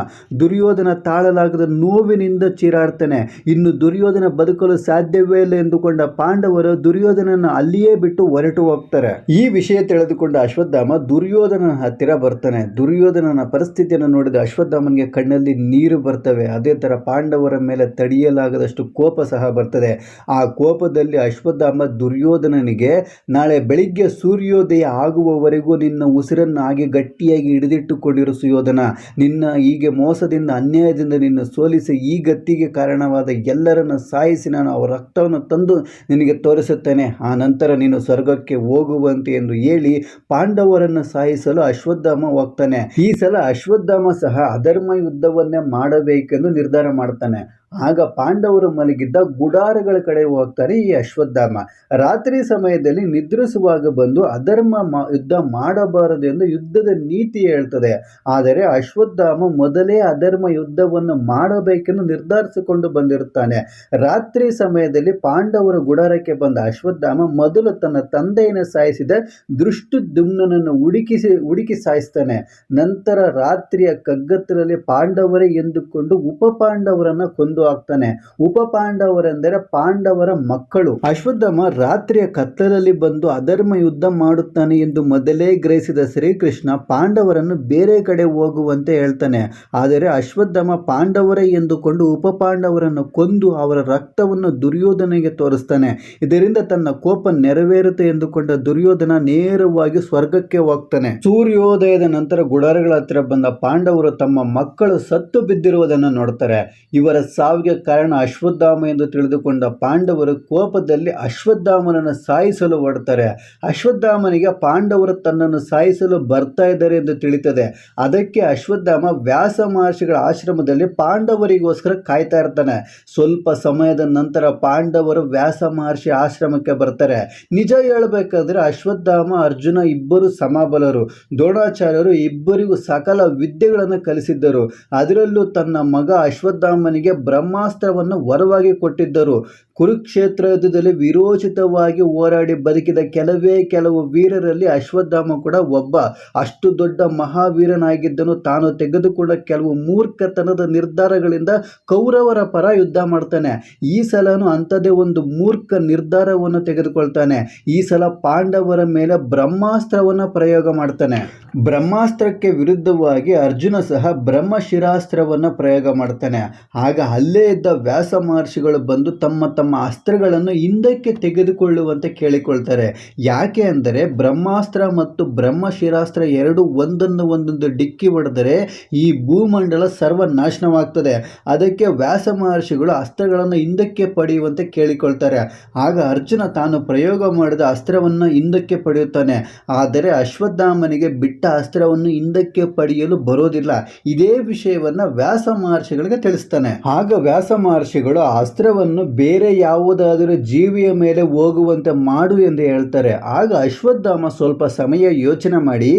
ದುರ್ಯೋಧನ ತಾಳಲಾಗದ ನೋವಿನಿಂದ ಚೀರಾಡ್ತಾನೆ. ಇನ್ನು ದುರ್ಯೋಧನ ಬದುಕಲು ಸಾಧ್ಯವೇ ಇಲ್ಲ ಎಂದುಕೊಂಡ ಪಾಂಡವರು ದುರ್ಯೋಧನನ ಅಲ್ಲಿಯೇ ಬಿಟ್ಟು ಹೊರಟು ಹೋಗ್ತಾರೆ. ಈ ವಿಷಯ ತಿಳಿದುಕೊಂಡ ಅಶ್ವತ್ಥಾಮ ದುರ್ಯೋಧನನ ಹತ್ತಿರ ಬರ್ತಾನೆ. ದುರ್ಯೋಧನನ ಪರಿಸ್ಥಿತಿಯನ್ನು ನೋಡಿದ ಅಶ್ವತ್ಥಾಮನಿಗೆ ಕಣ್ಣಲ್ಲಿ ನೀರು ಬರ್ತವೆ. ಅದೇ ಥರ ಪಾಂಡವರ ಮೇಲೆ ತಡೆಯಲಾಗದಷ್ಟು ಕೋಪ ಸಹ ಬರ್ತದೆ. ಆ ಕೋಪದಲ್ಲಿ ಅಶ್ವತ್ಥಾಮ ದುರ್ಯೋಧನನಿಗೆ ನಾಳೆ ಬೆಳಿಗ್ಗೆ ಸೂರ್ಯೋದಯ ಆಗುವವರೆಗೂ ನಿನ್ನ ಉಸಿರನ್ನು ಹಾಗೆ ಗಟ್ಟಿಯಾಗಿ ಹಿಡಿದಿಟ್ಟುಕೊಂಡಿರು ಸುಯೋಧನ. ನಿನ್ನ ಹೀಗೆ ಮೋಸದಿಂದ, ಅನ್ಯಾಯದಿಂದ ನಿನ್ನ ಸೋಲಿಸಿ ಈ ಗತ್ತಿಗೆ ಕಾರಣವಾದ ಎಲ್ಲರನ್ನು ಸಾಯಿಸಿ ನಾನು ಅವರ ರಕ್ತವನ್ನು ತಂದು ನಿನಗೆ ತೋರಿಸುತ್ತೇನೆ. ಆ ನಂತರ ನೀನು ಸ್ವರ್ಗಕ್ಕೆ ಹೋಗುವಂತೆ ಎಂದು ಹೇಳಿ ಪಾಂಡವರನ್ನು ಸಾಯಿಸಲು ಅಶ್ವತ್ಥಾಮ ಹೋಗ್ತಾನೆ. ಈ ಸಲ ಅಶ್ವತ್ಥಾಮ ಸಹ ಅಧರ್ಮ ಯುದ್ಧವನ್ನೇ ಮಾಡಬೇಕೆಂದು ನಿರ್ಧಾರ ಮಾಡ್ತಾನೆ. ಆಗ ಪಾಂಡವರು ಮಲಗಿದ್ದ ಗುಡಾರಗಳ ಕಡೆ ಹೋಗ್ತಾರೆ ಈ ಅಶ್ವತ್ಥಾಮ. ರಾತ್ರಿ ಸಮಯದಲ್ಲಿ ನಿದ್ರಿಸುವಾಗ ಬಂದು ಅಧರ್ಮ ಯುದ್ಧ ಮಾಡಬಾರದು ಎಂದು ಯುದ್ಧದ ನೀತಿ ಹೇಳ್ತದೆ. ಆದರೆ ಅಶ್ವತ್ಥಾಮ ಮೊದಲೇ ಅಧರ್ಮ ಯುದ್ಧವನ್ನು ಮಾಡಬೇಕೆಂದು ನಿರ್ಧರಿಸಿಕೊಂಡು ಬಂದಿರುತ್ತಾನೆ. ರಾತ್ರಿ ಸಮಯದಲ್ಲಿ ಪಾಂಡವರ ಗುಡಾರಕ್ಕೆ ಬಂದ ಅಶ್ವತ್ಥಾಮ ಮೊದಲು ತನ್ನ ತಂದೆಯನ್ನು ಸಾಯಿಸಿದ ದೃಷ್ಟುದ್ಯುಮ್ನನ್ನು ಹುಡುಕಿಸಿ ಹುಡುಕಿ ಸಾಯಿಸ್ತಾನೆ. ನಂತರ ರಾತ್ರಿಯ ಕಗ್ಗತ್ತಲಲ್ಲಿ ಪಾಂಡವರೇ ಎಂದುಕೊಂಡು ಉಪ ಪಾಂಡವರನ್ನು ಕೊಂದು ಹಾಕ್ತಾನೆ ಉಪ ಪಾಂಡವರೆಂದರೆ ಪಾಂಡವರ ಮಕ್ಕಳು. ಅಶ್ವತ್ಥಮ ರಾತ್ರಿಯ ಕತ್ತಲಲ್ಲಿ ಬಂದು ಅಧರ್ಮ ಯುದ್ಧ ಮಾಡುತ್ತಾನೆ ಎಂದು ಮೊದಲೇ ಗ್ರಹಿಸಿದ ಶ್ರೀಕೃಷ್ಣ ಪಾಂಡವರನ್ನು ಬೇರೆ ಕಡೆ ಹೋಗುವಂತೆ ಹೇಳ್ತಾನೆ. ಆದರೆ ಅಶ್ವತ್ಥಮ ಪಾಂಡವರೇ ಎಂದುಕೊಂಡು ಉಪ ಪಾಂಡವರನ್ನು ಕೊಂದು ಅವರ ರಕ್ತವನ್ನು ದುರ್ಯೋಧನೆಗೆ ತೋರಿಸ್ತಾನೆ. ಇದರಿಂದ ತನ್ನ ಕೋಪ ನೆರವೇರುತ್ತೆ ಎಂದುಕೊಂಡ ದುರ್ಯೋಧನ ನೇರವಾಗಿ ಸ್ವರ್ಗಕ್ಕೆ ಹೋಗ್ತಾನೆ. ಸೂರ್ಯೋದಯದ ನಂತರ ಗುಡಾರಗಳ ಹತ್ತಿರ ಬಂದ ಪಾಂಡವರು ತಮ್ಮ ಮಕ್ಕಳು ಸತ್ತು ಬಿದ್ದಿರುವುದನ್ನು ನೋಡ್ತಾರೆ. ಇವರ ಸಾವಿಗೆ ಕಾರಣ ಅಶ್ವತ್ಥಾಮ ಎಂದು ತಿಳಿದುಕೊಂಡ ಪಾಂಡವರು ಕೋಪದಲ್ಲಿ ಅಶ್ವತ್ಥಾಮನನ್ನು ಸಾಯಿಸಲು ಹೊರಡ್ತಾರೆ. ಅಶ್ವತ್ಥಾಮನಿಗೆ ಪಾಂಡವರು ತನ್ನನ್ನು ಸಾಯಿಸಲು ಬರ್ತಾ ಇದ್ದಾರೆ ಎಂದು ತಿಳಿತದೆ. ಅದಕ್ಕೆ ಅಶ್ವತ್ಥಾಮ ವ್ಯಾಸ ಮಹರ್ಷಿಗಳ ಆಶ್ರಮದಲ್ಲಿ ಪಾಂಡವರಿಗೋಸ್ಕರ ಕಾಯ್ತಾ ಇರ್ತಾನೆ. ಸ್ವಲ್ಪ ಸಮಯದ ನಂತರ ಪಾಂಡವರು ವ್ಯಾಸ ಮಹರ್ಷಿ ಆಶ್ರಮಕ್ಕೆ ಬರ್ತಾರೆ. ನಿಜ ಹೇಳಬೇಕಾದ್ರೆ ಅಶ್ವತ್ಥಾಮ, ಅರ್ಜುನ ಇಬ್ಬರು ಸಮಬಲರು. ದ್ರೋಣಾಚಾರ್ಯರು ಇಬ್ಬರಿಗೂ ಸಕಲ ವಿದ್ಯೆಗಳನ್ನು ಕಲಿಸಿದ್ದರು. ಅದರಲ್ಲೂ ತನ್ನ ಮಗ ಅಶ್ವತ್ಥಾಮನಿಗೆ ಬ್ರಹ್ಮಾಸ್ತ್ರವನ್ನು ವರವಾಗಿ ಕೊಟ್ಟಿದ್ದರು. ಕುರುಕ್ಷೇತ್ರ ಯುದ್ಧದಲ್ಲಿ ವಿರೋಚಿತವಾಗಿ ಹೋರಾಡಿ ಬದುಕಿದ ಕೆಲವೇ ಕೆಲವು ವೀರರಲ್ಲಿ ಅಶ್ವತ್ಥಾಮ ಕೂಡ ಒಬ್ಬ. ಅಷ್ಟು ದೊಡ್ಡ ಮಹಾವೀರನಾಗಿದ್ದನು. ತಾನು ತೆಗೆದುಕೊಂಡ ಕೆಲವು ಮೂರ್ಖತನದ ನಿರ್ಧಾರಗಳಿಂದ ಕೌರವರ ಪರ ಯುದ್ಧ ಮಾಡ್ತಾನೆ. ಈ ಸಲನು ಅಂಥದೇ ಒಂದು ಮೂರ್ಖ ನಿರ್ಧಾರವನ್ನು ತೆಗೆದುಕೊಳ್ತಾನೆ. ಈ ಸಲ ಪಾಂಡವರ ಮೇಲೆ ಬ್ರಹ್ಮಾಸ್ತ್ರವನ್ನು ಪ್ರಯೋಗ ಮಾಡ್ತಾನೆ. ಬ್ರಹ್ಮಾಸ್ತ್ರಕ್ಕೆ ವಿರುದ್ಧವಾಗಿ ಅರ್ಜುನ ಸಹ ಬ್ರಹ್ಮಶಿರಾಸ್ತ್ರವನ್ನು ಪ್ರಯೋಗ ಮಾಡ್ತಾನೆ. ಆಗ ಅಲ್ಲೇ ಇದ್ದ ವ್ಯಾಸ ಮಹರ್ಷಿಗಳು ಬಂದು ತಮ್ಮ ತಮ್ಮ ಅಸ್ತ್ರಗಳನ್ನು ಹಿಂದಕ್ಕೆ ತೆಗೆದುಕೊಳ್ಳುವಂತೆ ಕೇಳಿಕೊಳ್ತಾರೆ. ಯಾಕೆ ಅಂದರೆ ಬ್ರಹ್ಮಾಸ್ತ್ರ ಮತ್ತು ಬ್ರಹ್ಮಶಿರಾಸ್ತ್ರ ಎರಡು ಒಂದನ್ನು ಒಂದೊಂದು ಡಿಕ್ಕಿ ಹೊಡೆದರೆ ಈ ಭೂಮಂಡಲ ಸರ್ವನಾಶನವಾಗ್ತದೆ. ಅದಕ್ಕೆ ವ್ಯಾಸ ಮಹರ್ಷಿಗಳು ಅಸ್ತ್ರಗಳನ್ನು ಹಿಂದಕ್ಕೆ ಪಡೆಯುವಂತೆ ಕೇಳಿಕೊಳ್ತಾರೆ. ಆಗ ಅರ್ಜುನ ತಾನು ಪ್ರಯೋಗ ಮಾಡಿದ ಅಸ್ತ್ರವನ್ನು ಹಿಂದಕ್ಕೆ ಪಡೆಯುತ್ತಾನೆ. ಆದರೆ ಅಶ್ವತ್ಥಾಮನಿಗೆ ಬಿಟ್ಟ ಅಸ್ತ್ರವನ್ನು ಹಿಂದಕ್ಕೆ ಪಡೆಯಲು ಬರೋದಿಲ್ಲ. ಇದೇ ವಿಷಯವನ್ನು ವ್ಯಾಸ ಮಹರ್ಷಿಗಳಿಗೆ ತಿಳಿಸ್ತಾನೆ. ಆಗ ವ್ಯಾಸ ಮಹರ್ಷಿಗಳು ಅಸ್ತ್ರವನ್ನು ಬೇರೆ ಯಾವುದಾದರೂ ಜೀವಿಯ ಮೇಲೆ ಹೋಗುವಂತೆ ಮಾಡು ಎಂದು ಹೇಳ್ತಾರೆ. ಆಗ ಅಶ್ವತ್ಥಾಮ ಸ್ವಲ್ಪ ಸಮಯ ಯೋಚನೆ ಮಾಡಿ,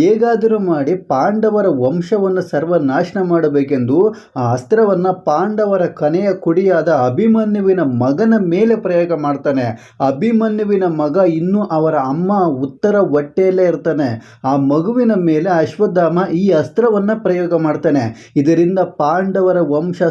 ಹೇಗಾದರೂ ಮಾಡಿ ಪಾಂಡವರ ವಂಶವನ್ನು ಸರ್ವನಾಶನ ಮಾಡಬೇಕೆಂದು ಆ ಅಸ್ತ್ರವನ್ನು ಪಾಂಡವರ ಕೊನೆಯ ಕುಡಿಯಾದ ಅಭಿಮನ್ಯುವಿನ ಮಗನ ಮೇಲೆ ಪ್ರಯೋಗ ಮಾಡ್ತಾನೆ. ಅಭಿಮನ್ಯುವಿನ ಮಗ ಇನ್ನೂ ಅವರ ಅಮ್ಮ ಉತ್ತರ ಹೊಟ್ಟೆಯಲ್ಲೇ ಇರ್ತಾನೆ. ಆ ಮಗುವಿನ ಮೇಲೆ ಅಶ್ವತ್ಥಾಮ ಈ ಅಸ್ತ್ರವನ್ನು ಪ್ರಯೋಗ ಮಾಡ್ತಾನೆ. ಇದರಿಂದ ಪಾಂಡವರ ವಂಶ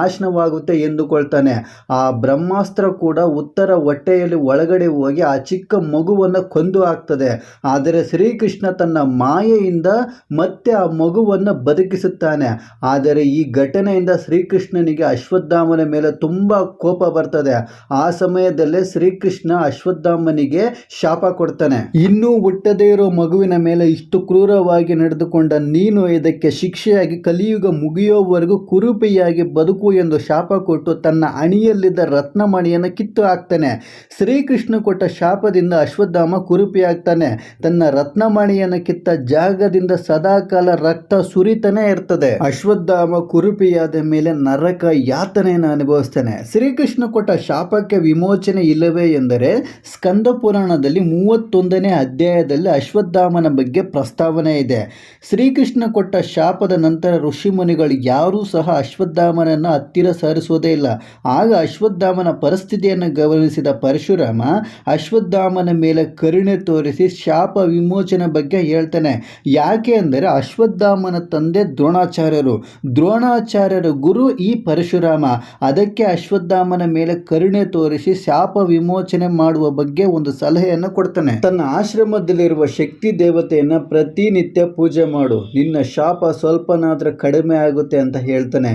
ಸರ್ವನಾಶನವಾಗುತ್ತೆ ಎಂದುಕೊಳ್ತಾನೆ. ಆ ಬ್ರಹ್ಮಾಸ್ತ್ರ ಕೂಡ ಉತ್ತರ ಹೊಟ್ಟೆಯಲ್ಲಿ ಒಳಗಡೆ ಹೋಗಿ ಆ ಚಿಕ್ಕ ಮಗುವನ್ನು ಕೊಂದು ಹಾಕ್ತದೆ. ಆದರೆ ಶ್ರೀಕೃಷ್ಣ ತನ್ನ ಮಾಯೆಯಿಂದ ಮತ್ತೆ ಆ ಮಗುವನ್ನು ಬದುಕಿಸುತ್ತಾನೆ. ಆದರೆ ಈ ಘಟನೆಯಿಂದ ಶ್ರೀಕೃಷ್ಣನಿಗೆ ಅಶ್ವತ್ಥಾಮನ ಮೇಲೆ ತುಂಬ ಕೋಪ ಬರ್ತದೆ. ಆ ಸಮಯದಲ್ಲೇ ಶ್ರೀಕೃಷ್ಣ ಅಶ್ವತ್ಥಾಮನಿಗೆ ಶಾಪ ಕೊಡ್ತಾನೆ. ಇನ್ನೂ ಹುಟ್ಟದೇ ಇರೋ ಮಗುವಿನ ಮೇಲೆ ಇಷ್ಟು ಕ್ರೂರವಾಗಿ ನಡೆದುಕೊಂಡ ನೀನು ಇದಕ್ಕೆ ಶಿಕ್ಷೆಯಾಗಿ ಕಲಿಯುಗ ಮುಗಿಯೋವರೆಗೂ ಕುರುಪಿಯಾಗಿ ಬದುಕು ಎಂದು ಶಾಪ ಕೊಟ್ಟು ತನ್ನ ಅಣಿಯಲ್ಲಿದ್ದ ರತ್ನಮಣಿಯನ್ನು ಕಿತ್ತು ಹಾಕ್ತಾನೆ. ಶ್ರೀಕೃಷ್ಣ ಕೊಟ್ಟ ಶಾಪದಿಂದ ಅಶ್ವತ್ಥಾಮ ಕುರುಪಿಯಾಗ್ತಾನೆ. ತನ್ನ ರತ್ನಮಣಿಯನ್ನು ಕಿತ್ತ ಜಾಗದಿಂದ ಸದಾಕಾಲ ರಕ್ತ ಸುರಿತಾನೆ ಇರ್ತದೆ. ಅಶ್ವತ್ಥಾಮ ಕುರುಪಿಯಾದ ಮೇಲೆ ನರಕ ಯಾತನೆಯನ್ನು ಅನುಭವಿಸ್ತಾನೆ. ಶ್ರೀಕೃಷ್ಣ ಕೊಟ್ಟ ಶಾಪಕ್ಕೆ ವಿಮೋಚನೆ ಇಲ್ಲವೇ ಎಂದರೆ ಸ್ಕಂದ ಪುರಾಣದಲ್ಲಿ ಮೂವತ್ತೊಂದನೇ ಅಧ್ಯಾಯದಲ್ಲಿ ಅಶ್ವತ್ಥಾಮನ ಬಗ್ಗೆ ಪ್ರಸ್ತಾವನೆ ಇದೆ. ಶ್ರೀಕೃಷ್ಣ ಕೊಟ್ಟ ಶಾಪದ ನಂತರ ಋಷಿಮುನಿಗಳು ಯಾರೂ ಸಹ ಅಶ್ವತ್ಥಾಮನನ್ನ ಹತ್ತಿರ ಸರಿಸುವುದೇ ಇಲ್ಲ. ಆಗ ಅಶ್ವತ್ಥಾಮನ ಪರಿಸ್ಥಿತಿಯನ್ನು ಗಮನಿಸಿದ ಪರಶುರಾಮ ಅಶ್ವತ್ಥಾಮನ ಮೇಲೆ ಕರುಣೆ ತೋರಿಸಿ ಶಾಪ ವಿಮೋಚನೆ ಬಗ್ಗೆ ಹೇಳ್ತಾನೆ. ಯಾಕೆ ಅಂದರೆ ಅಶ್ವತ್ಥಾಮನ ತಂದೆ ದ್ರೋಣಾಚಾರ್ಯರು. ದ್ರೋಣಾಚಾರ್ಯರ ಗುರು ಈ ಪರಶುರಾಮ. ಅದಕ್ಕೆ ಅಶ್ವತ್ಥಾಮನ ಮೇಲೆ ಕರುಣೆ ತೋರಿಸಿ ಶಾಪ ವಿಮೋಚನೆ ಮಾಡುವ ಬಗ್ಗೆ ಒಂದು ಸಲಹೆಯನ್ನು ಕೊಡ್ತಾನೆ. ತನ್ನ ಆಶ್ರಮದಲ್ಲಿರುವ ಶಕ್ತಿ ದೇವತೆಯನ್ನು ಪ್ರತಿನಿತ್ಯ ಪೂಜೆ ಮಾಡು. ನಿನ್ನ ಶಾಪ ಸ್ವಲ್ಪನಾದರೂ ಕಡಿಮೆ ಆಗುತ್ತೆ ಅಂತ ಹೇಳ್ತಾನೆ.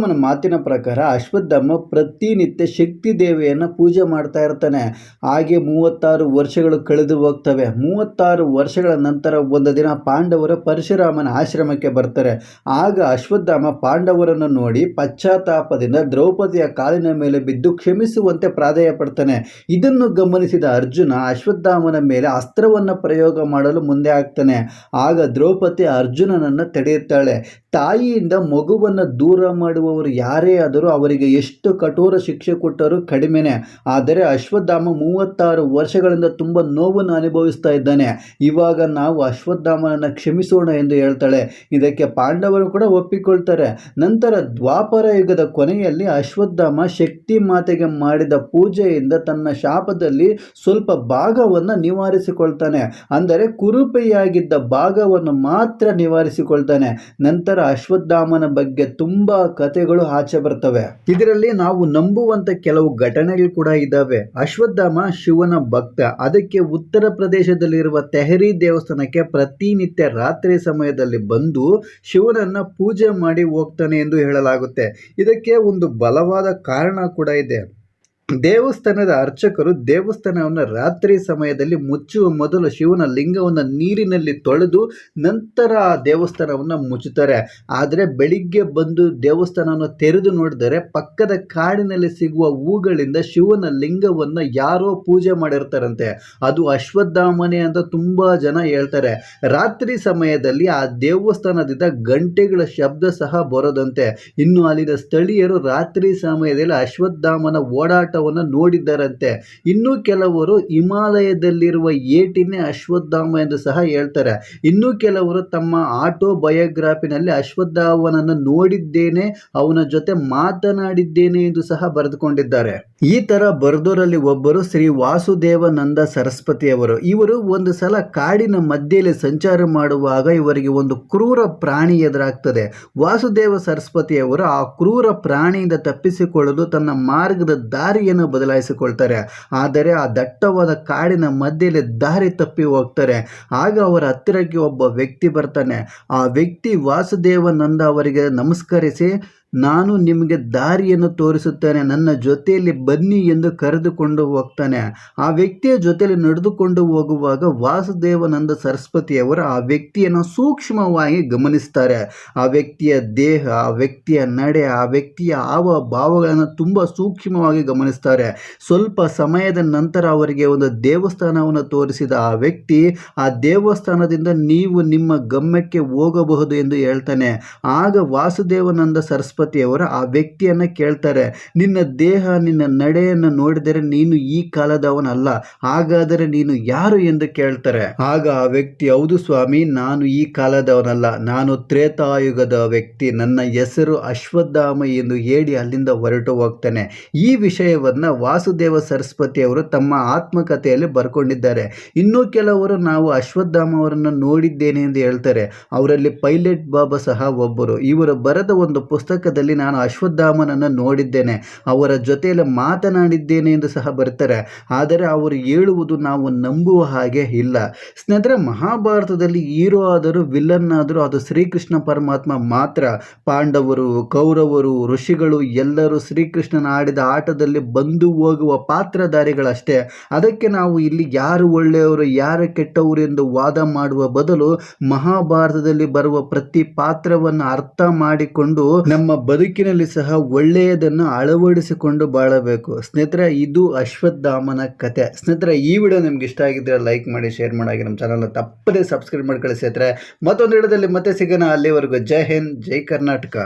ಪರಶುರಾಮನ ಮಾತಿನ ಪ್ರಕಾರ ಅಶ್ವತ್ಥಾಮ ಪ್ರತಿನಿತ್ಯ ಶಕ್ತಿ ದೇವಿಯನ್ನು ಪೂಜೆ ಮಾಡ್ತಾ ಇರ್ತಾನೆ. ಹಾಗೆ ಮೂವತ್ತಾರು ವರ್ಷಗಳು ಕಳೆದು ಹೋಗ್ತವೆ. ಮೂವತ್ತಾರು ವರ್ಷಗಳ ನಂತರ ಒಂದು ದಿನ ಪಾಂಡವರು ಪರಶುರಾಮನ ಆಶ್ರಮಕ್ಕೆ ಬರ್ತಾರೆ. ಆಗ ಅಶ್ವತ್ಥಾಮ ಪಾಂಡವರನ್ನು ನೋಡಿ ಪಶ್ಚಾತ್ತಾಪದಿಂದ ದ್ರೌಪದಿಯ ಕಾಲಿನ ಮೇಲೆ ಬಿದ್ದು ಕ್ಷಮಿಸುವಂತೆ ಪ್ರಾಧೇಯ ಪಡ್ತಾನೆ ಇದನ್ನು ಗಮನಿಸಿದ ಅರ್ಜುನ ಅಶ್ವತ್ಥಾಮನ ಮೇಲೆ ಅಸ್ತ್ರವನ್ನು ಪ್ರಯೋಗ ಮಾಡಲು ಮುಂದೆ ಆಗ್ತಾನೆ. ಆಗ ದ್ರೌಪದಿ ಅರ್ಜುನನನ್ನು ತಡೆಯುತ್ತಾಳೆ. ತಾಯಿಯಿಂದ ಮಗುವನ್ನು ದೂರ ಮಾಡುವವರು ಯಾರೇ ಆದರೂ ಅವರಿಗೆ ಎಷ್ಟು ಕಠೋರ ಶಿಕ್ಷೆ ಕೊಟ್ಟರೂ ಕಡಿಮೆನೇ. ಆದರೆ ಅಶ್ವತ್ಥಾಮ ಮೂವತ್ತಾರು ವರ್ಷಗಳಿಂದ ತುಂಬ ನೋವನ್ನು ಅನುಭವಿಸ್ತಾ ಇದ್ದಾನೆ. ಇವಾಗ ನಾವು ಅಶ್ವತ್ಥಾಮನನ್ನು ಕ್ಷಮಿಸೋಣ ಎಂದು ಹೇಳ್ತಾಳೆ. ಇದಕ್ಕೆ ಪಾಂಡವರು ಕೂಡ ಒಪ್ಪಿಕೊಳ್ತಾರೆ. ನಂತರ ದ್ವಾಪರ ಯುಗದ ಕೊನೆಯಲ್ಲಿ ಅಶ್ವತ್ಥಾಮ ಶಕ್ತಿ ಮಾತೆಗೆ ಮಾಡಿದ ಪೂಜೆಯಿಂದ ತನ್ನ ಶಾಪದಲ್ಲಿ ಸ್ವಲ್ಪ ಭಾಗವನ್ನು ನಿವಾರಿಸಿಕೊಳ್ತಾನೆ. ಅಂದರೆ ಕುರುಪೆಯಾಗಿದ್ದ ಭಾಗವನ್ನು ಮಾತ್ರ ನಿವಾರಿಸಿಕೊಳ್ತಾನೆ. ನಂತರ ಅಶ್ವತ್ಥಾಮನ ಬಗ್ಗೆ ತುಂಬಾ ಕಥೆಗಳು ಆಚೆ ಬರ್ತವೆ. ಇದರಲ್ಲಿ ನಾವು ನಂಬುವಂತ ಕೆಲವು ಘಟನೆಗಳು ಕೂಡ ಇದ್ದಾವೆ ಅಶ್ವತ್ಥಾಮ ಶಿವನ ಭಕ್ತ. ಅದಕ್ಕೆ ಉತ್ತರ ಪ್ರದೇಶದಲ್ಲಿರುವ ತೆಹರಿ ದೇವಸ್ಥಾನಕ್ಕೆ ಪ್ರತಿನಿತ್ಯ ರಾತ್ರಿ ಸಮಯದಲ್ಲಿ ಬಂದು ಶಿವನನ್ನ ಪೂಜೆ ಮಾಡಿ ಹೋಗ್ತಾನೆ ಎಂದು ಹೇಳಲಾಗುತ್ತೆ. ಇದಕ್ಕೆ ಒಂದು ಬಲವಾದ ಕಾರಣ ಕೂಡ ಇದೆ. ದೇವಸ್ಥಾನದ ಅರ್ಚಕರು ದೇವಸ್ಥಾನವನ್ನು ರಾತ್ರಿ ಸಮಯದಲ್ಲಿ ಮುಚ್ಚುವ ಮೊದಲು ಶಿವನ ಲಿಂಗವನ್ನು ನೀರಿನಲ್ಲಿ ತೊಳೆದು ನಂತರ ಆ ದೇವಸ್ಥಾನವನ್ನು ಮುಚ್ಚುತ್ತಾರೆ. ಆದರೆ ಬೆಳಿಗ್ಗೆ ಬಂದು ದೇವಸ್ಥಾನವನ್ನು ತೆರೆದು ನೋಡಿದರೆ ಪಕ್ಕದ ಕಾಡಿನಲ್ಲಿ ಸಿಗುವ ಹೂಗಳಿಂದ ಶಿವನ ಲಿಂಗವನ್ನು ಯಾರೋ ಪೂಜೆ ಮಾಡಿರ್ತಾರಂತೆ. ಅದು ಅಶ್ವತ್ಥಾಮನೆ ಅಂತ ತುಂಬ ಜನ ಹೇಳ್ತಾರೆ. ರಾತ್ರಿ ಸಮಯದಲ್ಲಿ ಆ ದೇವಸ್ಥಾನದಿಂದ ಗಂಟೆಗಳ ಶಬ್ದ ಸಹ ಬರೋದಂತೆ. ಇನ್ನು ಅಲ್ಲಿನ ಸ್ಥಳೀಯರು ರಾತ್ರಿ ಸಮಯದಲ್ಲಿ ಅಶ್ವತ್ಥಾಮನ ಓಡಾಟ ನೋಡಿದ್ದಾರಂತೆ. ಇನ್ನು ಕೆಲವರು ಹಿಮಾಲಯದಲ್ಲಿರುವ ಏಟಿನೇ ಅಶ್ವತ್ಥಾಮ ಎಂದು ಸಹ ಹೇಳ್ತಾರೆ. ಇನ್ನು ಕೆಲವರು ತಮ್ಮ ಆಟೋ ಬಯೋಗ್ರಾಫಿನಲ್ಲಿ ಅಶ್ವತ್ಥಾಮನನ್ನು ನೋಡಿದ್ದೇನೆ, ಅವನ ಜೊತೆ ಮಾತನಾಡಿದ್ದೇನೆ ಎಂದು ಸಹ ಬರೆದುಕೊಂಡಿದ್ದಾರೆ. ಈ ತರ ಬರೆದೋರಲ್ಲಿ ಒಬ್ಬರು ಶ್ರೀ ವಾಸುದೇವನಂದ ಸರಸ್ವತಿಯವರು. ಇವರು ಒಂದು ಸಲ ಕಾಡಿನ ಮಧ್ಯೆಯಲ್ಲಿ ಸಂಚಾರ ಮಾಡುವಾಗ ಇವರಿಗೆ ಒಂದು ಕ್ರೂರ ಪ್ರಾಣಿ ಎದುರಾಗ್ತದೆ. ವಾಸುದೇವ ಸರಸ್ವತಿಯವರು ಆ ಕ್ರೂರ ಪ್ರಾಣಿಯಿಂದ ತಪ್ಪಿಸಿಕೊಳ್ಳಲು ತನ್ನ ಮಾರ್ಗದ ದಾರಿಯನ್ನು ದಾರಿಯನ್ನು ಬದಲಾಯಿಸಿಕೊಳ್ತಾರೆ. ಆದರೆ ಆ ದಟ್ಟವಾದ ಕಾಡಿನ ಮಧ್ಯೆಯಲ್ಲಿ ದಾರಿ ತಪ್ಪಿ ಹೋಗ್ತಾರೆ. ಆಗ ಅವರ ಹತ್ತಿರಕ್ಕೆ ಒಬ್ಬ ವ್ಯಕ್ತಿ ಬರ್ತಾನೆ. ಆ ವ್ಯಕ್ತಿ ವಾಸುದೇವನಂದ ಅವರಿಗೆ ನಮಸ್ಕರಿಸಿ ನಾನು ನಿಮಗೆ ದಾರಿಯನ್ನು ತೋರಿಸುತ್ತೇನೆ, ನನ್ನ ಜೊತೆಯಲ್ಲಿ ಬನ್ನಿ ಎಂದು ಕರೆದುಕೊಂಡು ಹೋಗ್ತಾನೆ. ಆ ವ್ಯಕ್ತಿಯ ಜೊತೆಯಲ್ಲಿ ನಡೆದುಕೊಂಡು ಹೋಗುವಾಗ ವಾಸುದೇವನಂದ ಸರಸ್ವತಿಯವರು ಆ ವ್ಯಕ್ತಿಯನ್ನು ಸೂಕ್ಷ್ಮವಾಗಿ ಗಮನಿಸ್ತಾರೆ. ಆ ವ್ಯಕ್ತಿಯ ದೇಹ, ಆ ವ್ಯಕ್ತಿಯ ನಡೆ, ಆ ವ್ಯಕ್ತಿಯ ಹಾವ ಭಾವಗಳನ್ನು ತುಂಬ ಸೂಕ್ಷ್ಮವಾಗಿ ಗಮನಿಸ್ತಾರೆ. ಸ್ವಲ್ಪ ಸಮಯದ ನಂತರ ಅವರಿಗೆ ಒಂದು ದೇವಸ್ಥಾನವನ್ನು ತೋರಿಸಿದ ಆ ವ್ಯಕ್ತಿ, ಆ ದೇವಸ್ಥಾನದಿಂದ ನೀವು ನಿಮ್ಮ ಗಮ್ಯಕ್ಕೆ ಹೋಗಬಹುದು ಎಂದು ಹೇಳ್ತಾನೆ. ಆಗ ವಾಸುದೇವನಂದ ಸರಸ್ವತಿ ಬೃಹಸ್ಪತಿಯವರು ಆ ವ್ಯಕ್ತಿಯನ್ನು ಕೇಳ್ತಾರೆ, ನಿನ್ನ ದೇಹ, ನಿನ್ನ ನಡೆಯನ್ನು ನೋಡಿದರೆ ನೀನು ಈ ಕಾಲದವನಲ್ಲ, ಹಾಗಾದರೆ ನೀನು ಯಾರು ಎಂದು ಕೇಳ್ತಾರೆ? ಆಗ ಆ ವ್ಯಕ್ತಿ, ಹೌದು ಸ್ವಾಮಿ, ನಾನು ಈ ಕಾಲದವನಲ್ಲ, ನಾನು ತ್ರೇತಾಯುಗದ ವ್ಯಕ್ತಿ, ನನ್ನ ಹೆಸರು ಅಶ್ವತ್ಥಾಮ ಎಂದು ಹೇಳಿ ಅಲ್ಲಿಂದ ಹೊರಟು ಹೋಗ್ತಾನೆ. ಈ ವಿಷಯವನ್ನ ವಾಸುದೇವ ಸರಸ್ವತಿ ಅವರು ತಮ್ಮ ಆತ್ಮಕಥೆಯಲ್ಲಿ ಬರ್ಕೊಂಡಿದ್ದಾರೆ. ಇನ್ನೂ ಕೆಲವರು ನಾವು ಅಶ್ವತ್ಥಾಮ ಅವರನ್ನು ನೋಡಿದ್ದೇನೆ ಎಂದು ಹೇಳ್ತಾರೆ. ಅವರಲ್ಲಿ ಪೈಲಟ್ ಬಾಬಾ ಸಹ ಒಬ್ಬರು. ಇವರು ಬರೆದ ಒಂದು ಪುಸ್ತಕ ಪುಸ್ತಕದಲ್ಲಿ ನಾನು ಅಶ್ವತ್ಥಾಮನನ್ನು ನೋಡಿದ್ದೇನೆ. ಅವರ ಜೊತೆಯಲ್ಲಿ ಮಾತನಾಡಿದ್ದೇನೆ ಎಂದು ಸಹ ಬರ್ತಾರೆ ಆದರೆ ಅವರು ಹೇಳುವುದು ನಾವು ನಂಬುವ ಹಾಗೆ ಇಲ್ಲ. ಸ್ನೇಹಿತರೆ, ಮಹಾಭಾರತದಲ್ಲಿ ಹೀರೋ ಆದರೂ ವಿಲನ್ ಆದರೂ ಅದು ಶ್ರೀಕೃಷ್ಣ ಪರಮಾತ್ಮ ಮಾತ್ರ. ಪಾಂಡವರು, ಕೌರವರು, ಋಷಿಗಳು ಎಲ್ಲರೂ ಶ್ರೀಕೃಷ್ಣನ ಆಡಿದ ಆಟದಲ್ಲಿ ಬಂದು ಹೋಗುವ ಪಾತ್ರಧಾರಿಗಳಷ್ಟೇ. ಅದಕ್ಕೆ ನಾವು ಇಲ್ಲಿ ಯಾರು ಒಳ್ಳೆಯವರು, ಯಾರು ಕೆಟ್ಟವರು ಎಂದು ವಾದ ಮಾಡುವ ಬದಲು ಮಹಾಭಾರತದಲ್ಲಿ ಬರುವ ಪ್ರತಿ ಪಾತ್ರವನ್ನು ಅರ್ಥ ಮಾಡಿಕೊಂಡು ನಮ್ಮ ಬದುಕಿನಲ್ಲಿ ಸಹ ಒಳ್ಳೆಯದನ್ನು ಅಳವಡಿಸಿಕೊಂಡು ಬಾಳಬೇಕು. ಸ್ನೇಹಿತರೆ, ಇದು ಅಶ್ವತ್ಥಾಮನ ಕತೆ. ಸ್ನೇಹಿತರೆ, ಈ ವಿಡಿಯೋ ನಿಮ್ಗೆ ಇಷ್ಟ ಆಗಿದ್ರೆ ಲೈಕ್ ಮಾಡಿ, ಶೇರ್ ಮಾಡಿ ನಮ್ಮ ಚಾನಲ್ನ ತಪ್ಪದೇ ಸಬ್ಸ್ಕ್ರೈಬ್ ಮಾಡ್ಕೊಳ್ಳಿ ಸ್ನೇಹಿತರೆ. ಮತ್ತೊಂದು ವಿಡಿಯೋದಲ್ಲಿ ಮತ್ತೆ ಸಿಗೋಣ. ಅಲ್ಲಿವರೆಗೂ ಜೈ ಹಿಂದ್, ಜೈ ಕರ್ನಾಟಕ.